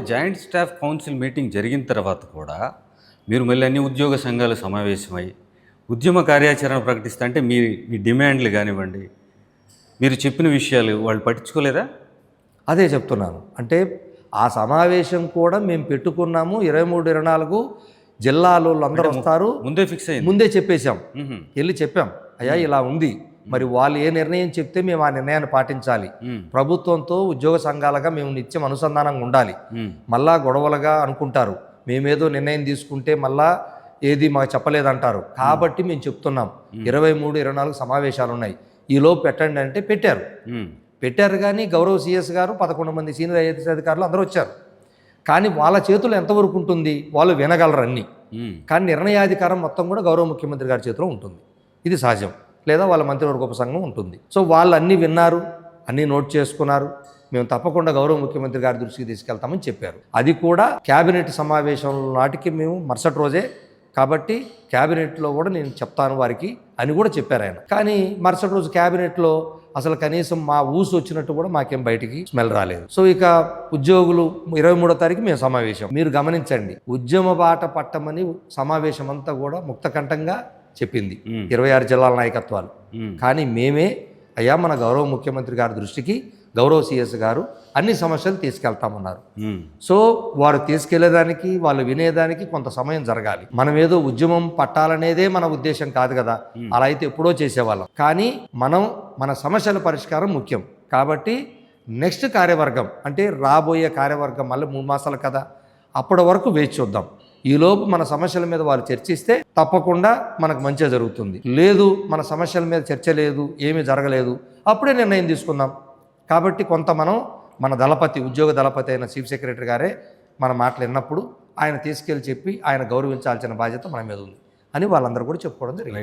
Joint staff council meeting జరిగిన తర్వాత కూడా మీరు మళ్ళీ అన్ని ఉద్యోగ సంఘాలు సమావేశమై ఉద్యమ కార్యాచరణ ప్రకటిస్తే అంటే మీ మీ డిమాండ్లు కానివ్వండి మీరు చెప్పిన విషయాలు వాళ్ళు పట్టించుకోలేదా? అదే చెప్తున్నాను. అంటే ఆ సమావేశం కూడా మేము పెట్టుకున్నాము. ఇరవై మూడు ఇరవై నాలుగు జిల్లాలో అందరూ వస్తారు. ముందే ఫిక్స్ అయింది. ముందే చెప్పేశాం. వెళ్ళి చెప్పాం. అయ్యా ఇలా ఉంది. మరి వాళ్ళు ఏ నిర్ణయం చెప్తే మేము ఆ నిర్ణయాన్ని పాటించాలి. ప్రభుత్వంతో ఉద్యోగ సంఘాలుగా మేము నిత్యం అనుసంధానంగా ఉండాలి. మళ్ళా గొడవలుగా అనుకుంటారు. మేమేదో నిర్ణయం తీసుకుంటే మళ్ళా ఏది మాకు చెప్పలేదంటారు. కాబట్టి మేము చెప్తున్నాం. ఇరవై మూడు ఇరవై నాలుగు సమావేశాలు ఉన్నాయి. ఈలోపు పెట్టండి అంటే పెట్టారు. పెట్టారు కానీ గౌరవ్ సిఎస్ గారు పదకొండు మంది సీనియర్ ఐఏఎస్ అధికారులు అందరూ వచ్చారు. కానీ వాళ్ళ చేతులు ఎంతవరకు ఉంటుంది? వాళ్ళు వినగలరు అన్నీ. కానీ నిర్ణయాధికారం మొత్తం కూడా గౌరవ ముఖ్యమంత్రి గారి చేతిలో ఉంటుంది. ఇది సహజం. లేదా వాళ్ళ మంత్రివర్గ ఉపసంఘం ఉంటుంది. సో వాళ్ళు అన్నీ విన్నారు అన్నీ నోట్ చేసుకున్నారు. మేము తప్పకుండా గౌరవ ముఖ్యమంత్రి గారి దృష్టికి తీసుకెళ్తామని చెప్పారు. అది కూడా క్యాబినెట్ సమావేశం నాటికి మేము మరుసటి రోజే కాబట్టి క్యాబినెట్లో కూడా నేను చెప్తాను వారికి అని కూడా చెప్పారు ఆయన. కానీ మరుసటి రోజు క్యాబినెట్లో అసలు కనీసం మా ఊసు వచ్చినట్టు కూడా మాకేం బయటికి స్మెల్ రాలేదు. సో ఇక ఉద్యోగులు ఇరవై మూడో తారీఖు మేము సమావేశం. మీరు గమనించండి ఉద్యమ బాట పట్టమని సమావేశం అంతా కూడా ముక్తకంఠంగా చెప్పింది. ఇరవై ఆరు జిల్లాల నాయకత్వాలు. కానీ మేమే అయ్యా మన గౌరవ ముఖ్యమంత్రి గారి దృష్టికి గౌరవ సిఎస్ గారు అన్ని సమస్యలు తీసుకెళ్తామన్నారు. సో వారు తీసుకెళ్ళేదానికి వాళ్ళు వినేదానికి కొంత సమయం జరగాలి. మనం ఏదో ఉద్యమం పట్టాలనేదే మన ఉద్దేశం కాదు కదా. అలా అయితే ఎప్పుడో చేసేవాళ్ళం. కానీ మనం మన సమస్యల పరిష్కారం ముఖ్యం. కాబట్టి నెక్స్ట్ కార్యవర్గం అంటే రాబోయే కార్యవర్గం మళ్ళీ మూడు మాసాలు కదా. అప్పటి వరకు వేచి చూద్దాం. ఈలోపు మన సమస్యల మీద వాళ్ళు చర్చిస్తే తప్పకుండా మనకు మంచిగా జరుగుతుంది. లేదు మన సమస్యల మీద చర్చ లేదు ఏమీ జరగలేదు. అప్పుడే నిర్ణయం తీసుకుందాం. కాబట్టి కొంత మనం మన దళపతి ఉద్యోగ దళపతి అయిన చీఫ్ సెక్రటరీ గారే మన మాటలు విన్నప్పుడు ఆయన తీసుకెళ్ళి చెప్పి ఆయన గౌరవించాల్సిన బాధ్యత మన మీద ఉంది అని వాళ్ళందరూ కూడా చెప్పుకోవడం జరిగింది.